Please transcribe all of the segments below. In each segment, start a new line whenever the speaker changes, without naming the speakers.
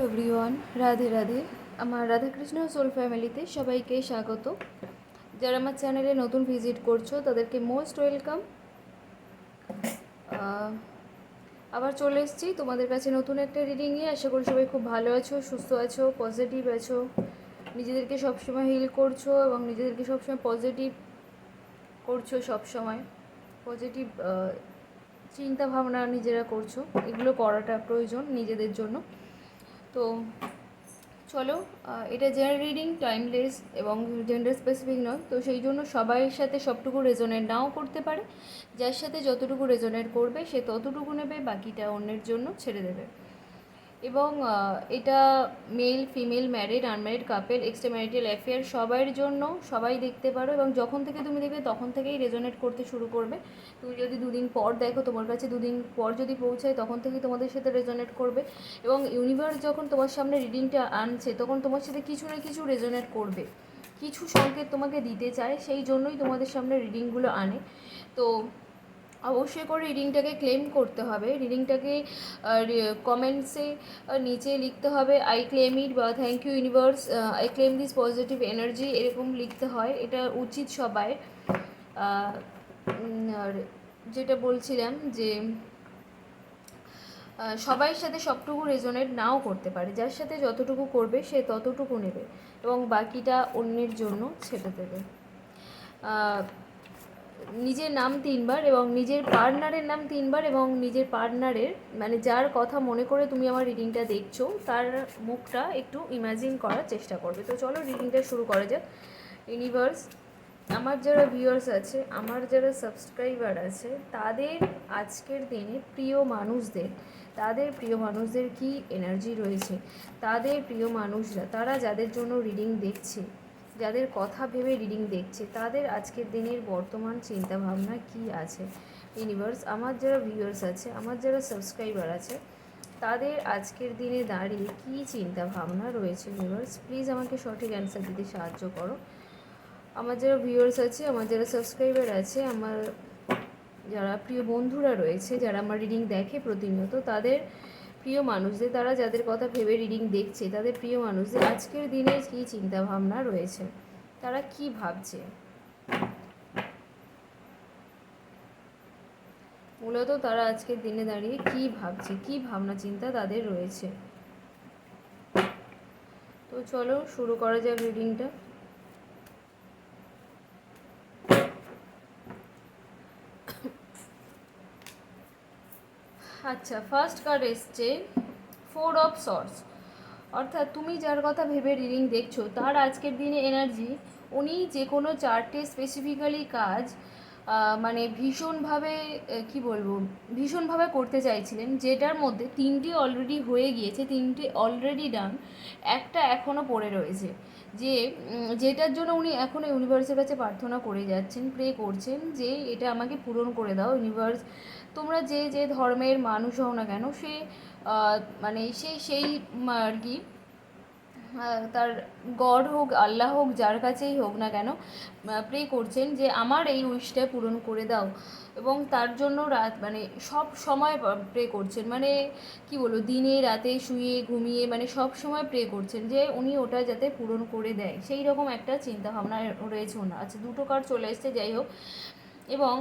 Everyone Radhe Radhe আমার Radhakrishna soul ফ্যামিলিতে সবাইকে স্বাগত। যারা আমার চ্যানেলে নতুন ভিজিট করছ, তাদেরকে মোস্ট ওয়েলকাম আবার চলে এসেছি তোমাদের কাছে নতুন একটা রিডিং নিয়ে। আশা করি সবাই খুব ভালো আছো, সুস্থ আছো পজিটিভ আছো। নিজেদেরকে সবসময় হিল করছ এবং নিজেদেরকে সবসময় পজিটিভ করছ সবসময়। পজিটিভ চিন্তা ভাবনা নিজেরা করছ। এগুলো করাটা প্রয়োজন নিজেদের জন্য। তো চলো এটা জেনারেল রিডিং টাইমলেস এবং জেন্ডার স্পেসিফিক নয়। তো সেই জন্য সবাইয়ের সাথে সবটুকু রেজনেট নাও করতে পারে। যার সাথে যতটুকু রেজনেট করবে, সে ততটুকু নেবে, বাকিটা অন্যের জন্য ছেড়ে দেবে। এবং এটা male female married unmarried couple extra marital affair সবার জন্য, সবাই দেখতে পারো এবং যখন থেকে তুমি দেখবে তখন থেকেই রেজোনেট করতে শুরু করবে। তুমি যদি দুদিন পর দেখো তোমার কাছে দুদিন পর যদি পৌঁছায় তখন থেকেই তোমাদের সাথে রেজোনেট করবে এবং ইউনিভার্স যখন তোমার সামনে রিডিংটা আনছে তখন তোমার সাথে কিছু না কিছু রেজোনেট করবে। কিছু সংকেত তোমাকে দিতে চায়, সেই জন্যই তোমাদের সামনে রিডিংগুলো আনে। তো অবশ্যই করে রিডিংটাকে ক্লেম করতে হবে। রিডিংটাকে কমেন্টসে নিচে লিখতে হবে আই ক্লেম ইট বা thank you universe I claim this positive energy এরকম লিখতে হয়। এটা উচিত সবাই। আর যেটা বলছিলাম যে সবাইয়ের সাথে সবটুকু রেজোনেট নাও করতে পারে। যার সাথে যতটুকু করবে, সে ততটুকু নেবে এবং বাকিটা অন্যের জন্য ছেড়ে দেবে। নিজের নাম তিনবার এবং নিজের পার্টনারের নাম তিনবার এবং নিজের পার্টনারের মানে যার কথা মনে করে তুমি আমার রিডিংটা দেখছ, তার মুখটা একটু ইমাজিন করার চেষ্টা করবে। তো চলো রিডিংটা শুরু করা যাক। ইউনিভার্স আমার যারা ভিউয়ার্স আছে, আমার যারা সাবস্ক্রাইবার আছে, তাদের আজকের দিনে প্রিয় মানুষদের, তাদের প্রিয় মানুষদের কি এনার্জি রয়েছে? তাদের প্রিয় মানুষরা, তারা যাদের জন্য রিডিং দেখছে যাদের কথা ভেবে রিডিং দেখছে, তাদের আজকের দিনের বর্তমান চিন্তা ভাবনা কি আছে? ইউনিভার্স আমার যারা ভিউয়ার্স আছে, আমার যারা সাবস্ক্রাইবার আছে, তাদের আজকের দিনে দাঁড়িয়ে কি চিন্তা ভাবনা রয়েছে ইউনিভার্স প্লিজ আমাকে সঠিক অ্যান্সার দিতে সাহায্য করো। আমার যারা ভিউয়ার্স আছে, আমার যারা সাবস্ক্রাইবার আছে, আমার যারা প্রিয় বন্ধুরা রয়েছে, যারা আমার রিডিং দেখে প্রতিনিয়ত, তাদের প্রিয় মানুষদের, তারা যাদের কথা ভেবে রিডিং দেখছে, তাদের প্রিয় মানুষদের আজকের দিনে কী চিন্তা ভাবনা রয়েছে? তারা কি ভাবছে? মূলত তারা আজকের দিনে দাঁড়িয়ে কি ভাবছে, কি ভাবনা, চিন্তা তাদের রয়েছে। তো চলো শুরু করা যাক রিডিংটা আচ্ছা ফার্স্ট কার্ড এসছে ফোর অফ সর্স অর্থাৎ তুমি যার কথা ভেবে রিডিং দেখছ, তার আজকের দিনে এনার্জি উনি যে কোনো চারটে স্পেসিফিক্যালি কাজ মানে ভীষণভাবে কি বলব, ভীষণভাবে করতে চাইছিলেন, যেটার মধ্যে তিনটি অলরেডি হয়ে গিয়েছে, তিনটি অলরেডি ডান একটা এখনও পড়ে রয়েছে। যে যেটার জন্য উনি এখনও ইউনিভার্সের কাছে প্রার্থনা করে যাচ্ছেন প্রে করছেন যে এটা আমাকে পূরণ করে দাও ইউনিভার্স। তোমরা যে যে ধর্মের মানুষ হও না কেন, সে মানে সেই সেই আর কি তার গড হোক, আল্লাহ হোক, যার কাছেই হোক না কেন প্রে করছেন যে আমার এই উইশটা পূরণ করে দাও। এবং তার জন্য রাত মানে সব সময় প্রে করছেন। মানে কি বলব, দিনে, রাতে শুয়ে, ঘুমিয়ে মানে সব সময় প্রে করছেন যে উনি ওটা যাতে পূরণ করে দেয়। সেই রকম একটা চিন্তা ভাবনা রয়েছে ওনার। আচ্ছা দুটো কার্ড চলে এসছে, যাই হোক। এবং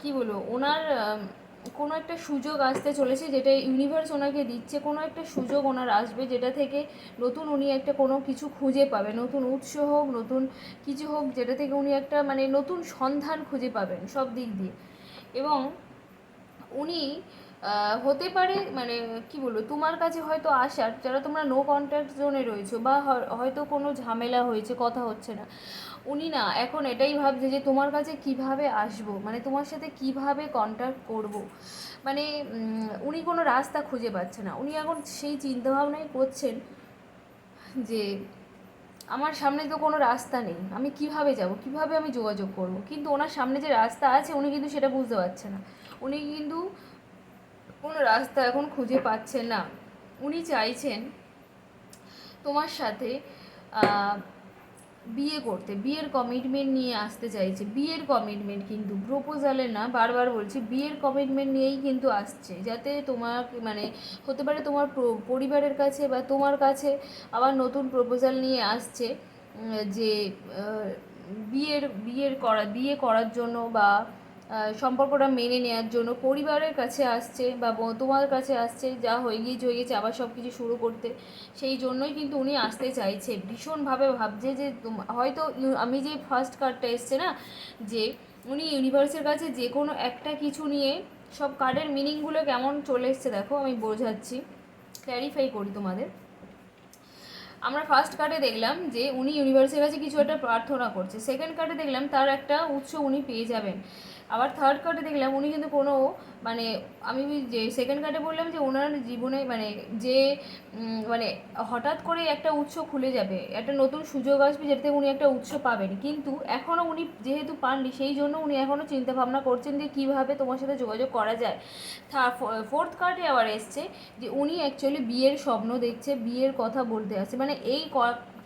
কি বলব, ওনার কোনো একটা সুযোগ আসতে চলেছে যেটা ইউনিভার্স ওনাকে দিচ্ছে, কোনো একটা সুযোগ ওনার আসবে যেটা থেকে নতুন উনি একটা কোনো কিছু খুঁজে পাবে নতুন উৎস হোক, নতুন কিছু হোক, যেটা থেকে উনি একটা মানে নতুন সন্ধান খুঁজে পাবেন সব দিক দিয়ে। এবং উনি হতে পারে মানে কি বলব, তোমার কাছে হয়তো আসার, যারা তোমরা নো কন্ট্যাক্ট জোনে রয়েছো বা হয়তো কোনো ঝামেলা হয়েছে, কথা হচ্ছে না, উনি না এখন এটাই ভাবছে যে তোমার কাছে কীভাবে আসব মানে তোমার সাথে কীভাবে কন্ট্যাক্ট করব মানে উনি কোনো রাস্তা খুঁজে পাচ্ছে না, উনি এখন সেই চিন্তাভাবনাই করছেন যে আমার সামনে তো কোনো রাস্তা নেই, আমি কীভাবে যাব, কীভাবে আমি যোগাযোগ করব, কিন্তু ওনার সামনে যে রাস্তা আছে, উনি কিন্তু সেটা বুঝতে পারছে না, উনি কিন্তু কোনো রাস্তা এখন খুঁজে পাচ্ছে না। উনি চাইছেন তোমার সাথে বিয়ে করতে। বিয়ের কমিটমেন্ট নিয়ে আসতে চাইছে। বিয়ের কমিটমেন্ট কিন্তু প্রপোজালে না, বারবার বলছি, বিয়ের কমিটমেন্ট নিয়েই কিন্তু আসছে। যাতে তোমার মানে হতে পারে তোমার পরিবারের কাছে বা তোমার কাছে আবার নতুন প্রপোজাল নিয়ে আসছে যে বিয়ের বিয়ের করা, বিয়ে করার জন্য বা সম্পর্কটা মেনে নেওয়ার জন্য পরিবারের কাছে আসছে বা তোমার কাছে আসছে, যা হয়ে গিয়েছে হয়ে গেছে, আবার সব কিছু শুরু করতে। সেই জন্যই কিন্তু উনি আসতে চাইছে। ভীষণভাবে ভাবছে যে হয়তো আমি যে ফার্স্ট কার্ডটা এসছে না, যে উনি ইউনিভার্সের কাছে যে কোনো একটা কিছু নিয়ে সব কার্ডের মিনিংগুলো কেমন চলে এসছে দেখো, আমি বোঝাচ্ছি। ক্ল্যারিফাই করি তোমাদের। আমরা ফার্স্ট কার্ডে দেখলাম যে উনি ইউনিভার্সের কাছে কিছু একটা প্রার্থনা করছে। সেকেন্ড কার্ডে দেখলাম তার একটা উৎস উনি পেয়ে যাবেন। আবার থার্ড কার্ডে দেখলাম উনি কিন্তু কোনো মানে আমি যে সেকেন্ড কার্ডে বললাম যে ওনার জীবনে মানে যে মানে হঠাৎ করে একটা উৎস খুলে যাবে, একটা নতুন সুযোগ আসবে যেটাতে উনি একটা উৎস পাবেন। কিন্তু এখনও উনি যেহেতু পাননি, সেই জন্য উনি এখনও চিন্তা ভাবনা করছেন যে কীভাবে তোমার সাথে যোগাযোগ করা যায়। ফোর্থ কার্ডে আবার এসছে যে উনি অ্যাকচুয়ালি বিয়ের স্বপ্ন দেখছে, বিয়ের কথা বলতে আসছে। মানে এই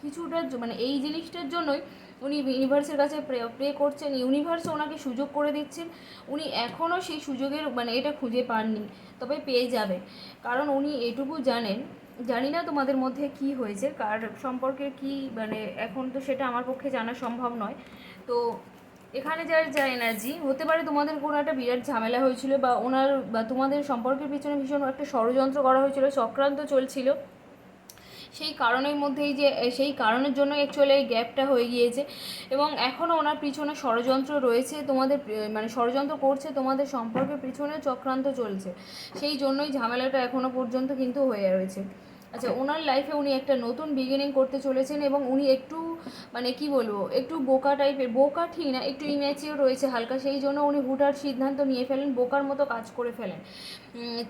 কিছুটার মানে এই জিনিসটার জন্যই উনি ইউনিভার্সের কাছে প্রে প্রে করছেন ইউনিভার্স ওনাকে সুযোগ করে দিচ্ছেন। উনি এখনও সেই সুযোগের মানে এটা খুঁজে পাননি, তবে পেয়ে যাবে কারণ উনি এটুকু জানেন, জানি না তোমাদের মধ্যে কি হয়েছে, কার সম্পর্কে কি মানে এখন তো সেটা আমার পক্ষে জানা সম্ভব নয়। তো এখানে যার যা এনার্জি হতে পারে তোমাদের কোনো একটা বিরাট ঝামেলা হয়েছিল বা ওনার বা তোমাদের সম্পর্কের পিছনে ভীষণ একটা ষড়যন্ত্র করা হয়েছিল, চক্রান্ত চলছিল। সেই কারণের মধ্যেই যে সেই কারণের জন্য অ্যাকচুয়ালি এই গ্যাপটা হয়ে গিয়েছে। এবং এখনও ওনার পিছনে ষড়যন্ত্র রয়েছে, তোমাদের মানে ষড়যন্ত্র করছে তোমাদের সম্পর্কের পিছনে চক্রান্ত চলছে। সেই জন্যই ঝামেলাটা এখনও পর্যন্ত কিন্তু হয়ে রয়েছে। আচ্ছা ওনার লাইফে উনি একটা নতুন বিগিনিং করতে চলেছেন এবং উনি একটু মানে কি বলব, একটু বোকা টাইপের বোকা ঠিক না, একটু ইম্যাচিওর রয়েছে হালকা, সেই জন্য উনি হুটার সিদ্ধান্ত নিয়ে ফেলেন, বোকার মতো কাজ করে ফেলেন।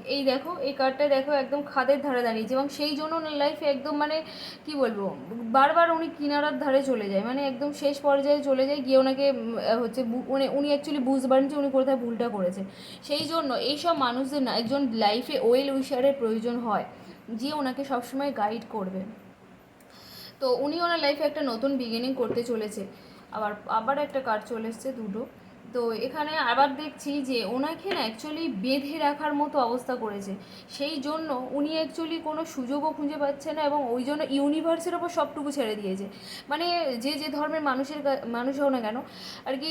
এই দেখো, এই কার্ডটা দেখো একদম খাদের ধারে দাঁড়িয়েছে এবং সেই জন্য ওনার লাইফে একদম মানে কি বলব, বারবার উনি কিনারার ধারে চলে যায় মানে একদম শেষ পর্যায়ে চলে যায়, গিয়ে ওনাকে হচ্ছে বু- উনি অ্যাকচুয়ালি বুঝবেন যে উনি কোথায় ভুলটা করেছেন। সেই জন্য এইসব মানুষদের না একজন লাইফে ওয়েল উইশারের প্রয়োজন হয়। যে ওনাকে সবসময় গাইড করবে। তো উনি ওনার লাইফে একটা নতুন বিগিনিং করতে চলেছে। আবার আবার একটা কার্ড চলে এসছে দুটো। তো এখানে আবার দেখছি যে ওনাকে না অ্যাকচুয়ালি বেঁধে রাখার মতো অবস্থা করেছে। সেই জন্য উনি অ্যাকচুয়ালি কোনো সুযোগও খুঁজে পাচ্ছে না এবং ওই জন্য ইউনিভার্সের ওপর সবটুকু ছেড়ে দিয়েছে। মানে যে যে ধর্মের মানুষের মানুষ হোক না কেন, আর কি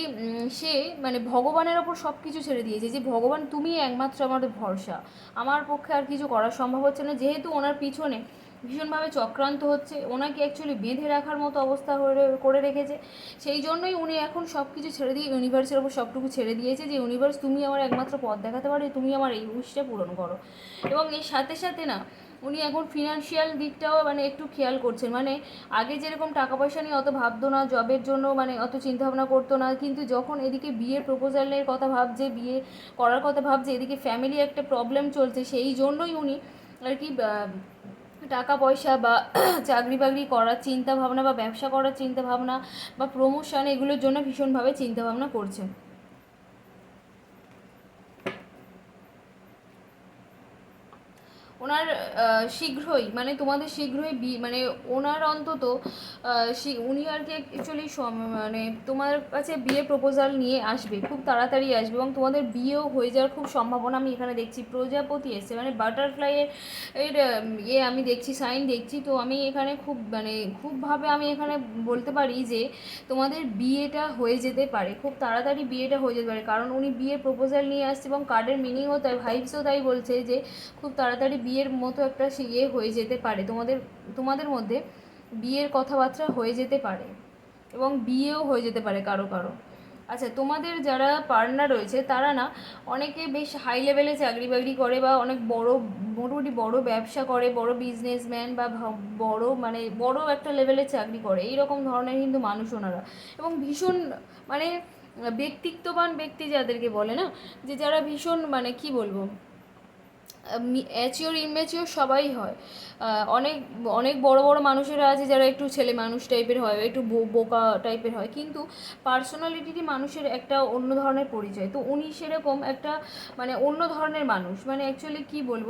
সে মানে ভগবানের ওপর সব কিছু ছেড়ে দিয়েছে যে, ভগবান তুমি একমাত্র আমাদের ভরসা। আমার পক্ষে আর কিছু করা সম্ভব হচ্ছে না। যেহেতু ওনার পিছনে ভীষণভাবে চক্রান্ত হচ্ছে। ওনাকে অ্যাকচুয়ালি বেঁধে রাখার মতো অবস্থা করে রেখেছে। সেই জন্যই উনি এখন সব কিছু ছেড়ে দিয়ে ইউনিভার্সের ওপর সবটুকু ছেড়ে দিয়েছে যে ইউনিভার্স তুমি আমার একমাত্র পথ দেখাতে পারো তুমি আমার এই উইশটা পূরণ করো। এবং এর সাথে সাথে না, উনি এখন ফিনান্সিয়াল দিকটাও মানে একটু খেয়াল করছেন। মানে আগে যেরকম টাকা পয়সা নিয়ে অত ভাবতো না জবের জন্য মানে অত চিন্তাভাবনা করতো না, কিন্তু যখন এদিকে বিয়ের প্রপোজালের কথা ভাবছে, বিয়ে করার কথা ভাবছে, এদিকে ফ্যামিলি একটা প্রবলেম চলছে, সেই জন্যই উনি আর কি টাকা পয়সা বা চাকরি বাকরি করার চিন্তা ভাবনা বা ব্যবসা করার চিন্তা ভাবনা বা প্রমোশন এগুলোর জন্য ভীষণভাবে চিন্তা ভাবনা করছেন ওনার আহ, শীঘ্রই মানে তোমাদের শীঘ্রই বি মানে ওনার অন্তত উনি আর কি অ্যাকচুয়ালি মানে তোমার কাছে বিয়ে প্রপোজাল নিয়ে আসবে, খুব তাড়াতাড়ি আসবে এবং তোমাদের বিয়েও হয়ে যাওয়ার খুব সম্ভাবনা আমি এখানে দেখছি। প্রজাপতি এসছে মানে বাটারফ্লাইয়ের এর ইয়ে আমি দেখছি সাইন দেখছি, তো আমি এখানে খুব মানে খুবভাবে আমি এখানে বলতে পারি যে তোমাদের বিয়েটা হয়ে যেতে পারে, খুব তাড়াতাড়ি বিয়েটা হয়ে যেতে পারে, কারণ উনি বিয়ের প্রপোজাল নিয়ে আসছে এবং কার্ডের মিনিংও তাই ভাইবসও তাই বলছে যে খুব তাড়াতাড়ি বিয়ের মতো একটা ইয়ে হয়ে যেতে পারে। তোমাদের তোমাদের মধ্যে বিয়ের কথাবার্তা হয়ে যেতে পারে এবং বিয়েও হয়ে যেতে পারে কারও কারও। আচ্ছা তোমাদের যারা পার্টনার রয়েছে, তারা না অনেকে বেশ হাই লেভেলে চাকরি বাকরি করে বা অনেক বড়, মোটামুটি বড় ব্যবসা করে, বড় বিজনেসম্যান বা বড় মানে বড় একটা লেভেলে চাকরি করে। এই রকম ধরনের কিন্তু মানুষ ওনারা। এবং ভীষণ মানে ব্যক্তিত্ববান ব্যক্তি যাদেরকে বলে না, যে যারা ভীষণ মানে কি বলব অ্যাচিওর ইমেচিওর সবাই হয়। অনেক অনেক বড় বড় মানুষেরা আছে যারা একটু ছেলে মানুষ টাইপের হয়, একটু বোকা টাইপের হয়। কিন্তু পার্সোনালিটি মানুষের একটা অন্য ধরনের পরিচয়। তো উনি সেরকম একটা মানে অন্য ধরনের মানুষ। মানে অ্যাকচুয়ালি কি বলব?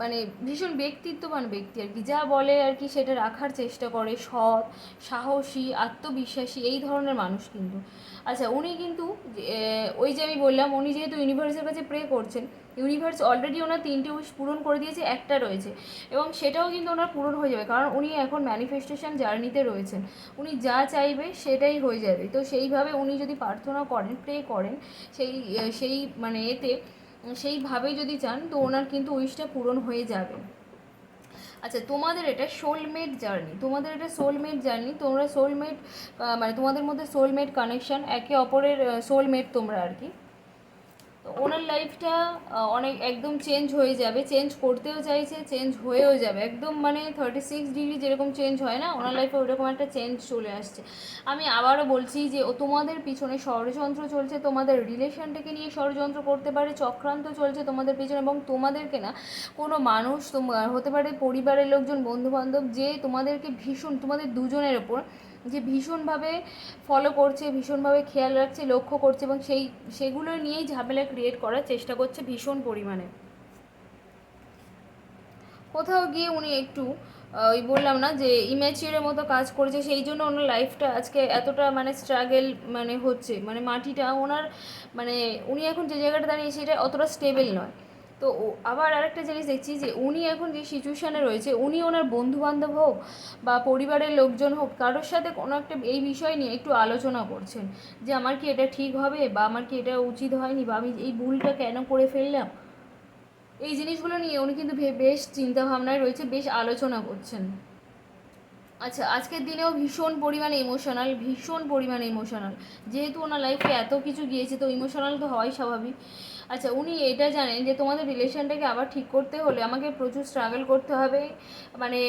মানে ভীষণ ব্যক্তিত্ববান ব্যক্তি আর কি। যা বলে আর কি সেটা রাখার চেষ্টা করে। সৎ, সাহসী, আত্মবিশ্বাসী এই ধরনের মানুষ কিন্তু। আচ্ছা উনি কিন্তু ওই যে আমি বললাম, উনি যেহেতু ইউনিভার্সের কাছে প্রে করছেন ইউনিভার্স অলরেডি ওনার তিনটে উইশ পূরণ করে দিয়েছে, একটা রয়েছে। এবং সেটাও কিন্তু ওনার পূরণ হয়ে যাবে, কারণ উনি এখন ম্যানিফেস্টেশন জার্নিতে রয়েছেন। উনি যা চাইবে সেটাই হয়ে যাবে। তো সেইভাবে উনি যদি প্রার্থনা করেন প্রে করেন, সেই সেই মানে এতে, সেইভাবেই যদি চান, তো ওনার কিন্তু উইশটা পূরণ হয়ে যাবে। আচ্ছা তোমাদের এটা সোলমেট জার্নি তোমাদের এটা সোলমেট জার্নি তোমরা সোলমেট মানে তোমাদের মধ্যে সোলমেট কানেকশন একে অপরের সোলমেট তোমরা আর কি। ওনার লাইফটা অনেক, একদম চেঞ্জ হয়ে যাবে। চেঞ্জ করতেও চাইছে চেঞ্জ হয়েও যাবে। একদম মানে থার্টি সিক্স ডিগ্রি যেরকম চেঞ্জ হয় না, ওনার লাইফে ওরকম একটা চেঞ্জ চলে আসছে। আমি আবারও বলছি যে, ও তোমাদের পিছনে ষড়যন্ত্র চলছে, তোমাদের রিলেশনটাকে নিয়ে ষড়যন্ত্র করতে পারে, চক্রান্ত চলছে তোমাদের পিছনে এবং তোমাদেরকে না, কোনো মানুষ তোমার হতে পারে পরিবারের লোকজন, বন্ধুবান্ধব, যে তোমাদেরকে ভীষণ, তোমাদের দুজনের ওপর যে ভীষণভাবে ফলো করছে, ভীষণভাবে খেয়াল রাখছে, লক্ষ্য করছে এবং সেই, সেগুলো নিয়েই ঝামেলা ক্রিয়েট করার চেষ্টা করছে ভীষণ পরিমাণে। কোথাও গিয়ে উনি একটু ওই বললাম না যে ইম্যাচিওরের মতো কাজ করেছে, সেই জন্য ওনার লাইফটা আজকে এতটা মানে স্ট্রাগেল মানে হচ্ছে মানে মাটিটা ওনার মানে উনি এখন যে জায়গাটা দাঁড়িয়ে, সেটা অতটা স্টেবল নয়। তো আবার আরেকটা জিনিস দেখছি যে উনি এখন যে সিচুয়েশানে রয়েছে, উনি ওনার বন্ধুবান্ধব হোক বা পরিবারের লোকজন হোক, কারোর সাথে কোনো একটা এই বিষয় নিয়ে একটু আলোচনা করছেন যে আমার কি এটা ঠিক হবে বা আমার কি এটা উচিত হয়নি বা আমি এই ভুলটা কেন করে ফেললাম? এই জিনিসগুলো নিয়ে উনি কিন্তু বেশ চিন্তাভাবনায় রয়েছে, বেশ আলোচনা করছেন। আচ্ছা আজকের দিনেও ভীষণ পরিমাণে ইমোশনাল ভীষণ পরিমাণে ইমোশনাল যেহেতু ওনার লাইফে এত কিছু গিয়েছে, তো ইমোশনাল তো হয় স্বাভাবিক। আচ্ছা উনি এটা জানেন যে তোমাদের রিলেশনটাকে আবার ঠিক করতে হলে আমাকে প্রচুর স্ট্রাগল করতে হবে। মানে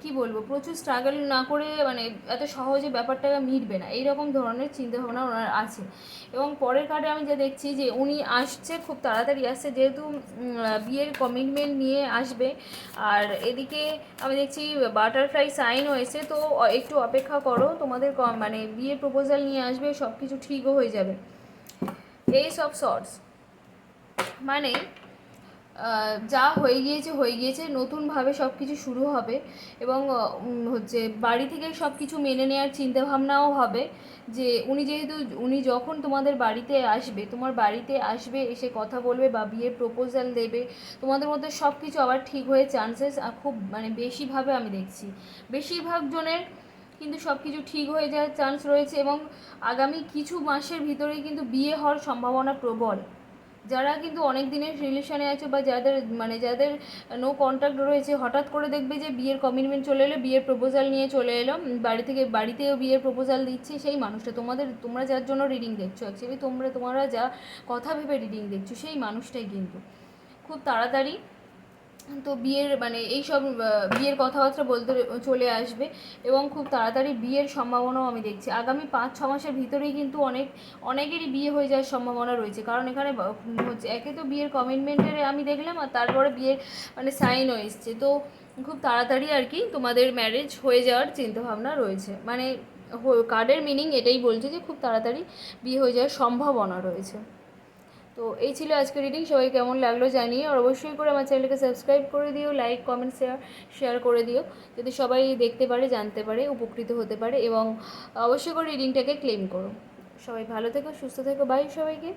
কি বলব, প্রচুর স্ট্রাগল না করে মানে এত সহজে ব্যাপারটা মিটবে না। এই রকম ধরনের চিন্তাভাবনা ওনার আছে। এবং পরের কার্ডে আমি যা দেখছি যে উনি আসছে, খুব তাড়াতাড়ি আসছে, যেহেতু বিয়ের কমিটমেন্ট নিয়ে আসবে। আর এদিকে আমি দেখছি বাটারফ্লাই সাইন হয়েছে তো একটু অপেক্ষা করো, তোমাদের মানে বিয়ের প্রপোজাল নিয়ে আসবে সব কিছু ঠিকও হয়ে যাবে। এই সব শর্টস মানে যা হয়ে গিয়েছে হয়ে গিয়েছে, নতুনভাবে সব কিছু শুরু হবে এবং হচ্ছে বাড়ি থেকে সব কিছু মেনে নেওয়ার চিন্তাভাবনাও হবে যে উনি যেহেতু, উনি যখন তোমাদের বাড়িতে আসবে, তোমার বাড়িতে আসবে, এসে কথা বলবে বা বিয়ের প্রপোজাল দেবে, তোমাদের মধ্যে সব কিছু আবার ঠিক হয়ে চান্সেস খুব মানে বেশিভাবে আমি দেখছি। বেশিরভাগ জনের কিন্তু সব কিছু ঠিক হয়ে যাওয়ার চান্স রয়েছে এবং আগামী কিছু মাসের ভিতরেই কিন্তু বিয়ে হওয়ার সম্ভাবনা প্রবল। যারা কিন্তু অনেক দিনের রিলেশনে আছে বা যাদের মানে যাদের নো কন্ট্যাক্ট রয়েছে, হঠাৎ করে দেখবে যে বিয়ের কমিটমেন্ট চলে এলো, বিয়ের প্রপোজাল নিয়ে চলে এলো বাড়ি থেকে, বাড়িতেও বিয়ের প্রপোজাল দিচ্ছে সেই মানুষটা। তোমাদের, তোমরা যার জন্য রিডিং দেখছ অ্যাকচুয়ালি তোমরা তোমরা যা কথা ভেবে রিডিং দেখছ, সেই মানুষটাই কিন্তু। খুব তাড়াতাড়ি তো বিয়ের মানে এই সব বিয়ের কথাবার্তা বলতে চলে আসবে এবং খুব তাড়াতাড়ি বিয়ের সম্ভাবনাও আমি দেখছি। আগামী পাঁচ, ছ মাসের ভিতরেই কিন্তু অনেক, অনেকেরই বিয়ে হয়ে যাওয়ার সম্ভাবনা রয়েছে। কারণ এখানে হচ্ছে একে তো বিয়ের কমিটমেন্টের আমি দেখলাম আর তারপরে বিয়ের মানে সাইনও এসছে। তো খুব তাড়াতাড়ি আর কি তোমাদের ম্যারেজ হয়ে যাওয়ার চিন্তাভাবনা রয়েছে। মানে কার্ডের মিনিং এটাই বলছে যে খুব তাড়াতাড়ি বিয়ে হয়ে যাওয়ার সম্ভাবনা রয়েছে। তো এই ছিল আজকের রিডিং সবাই কেমন লাগল জানিয়ে আর অবশ্যই করে আমার চ্যানেলকে সাবস্ক্রাইব করে দিও লাইক কমেন্ট শেয়ার শেয়ার করে দিও। যাতে সবাই দেখতে পারে, জানতে পারে, উপকৃত হতে পারে এবং অবশ্যই করে রিডিংটাকে ক্লেম করো। সবাই ভালো থেকো, সুস্থ থেকো। বাই সবাইকে।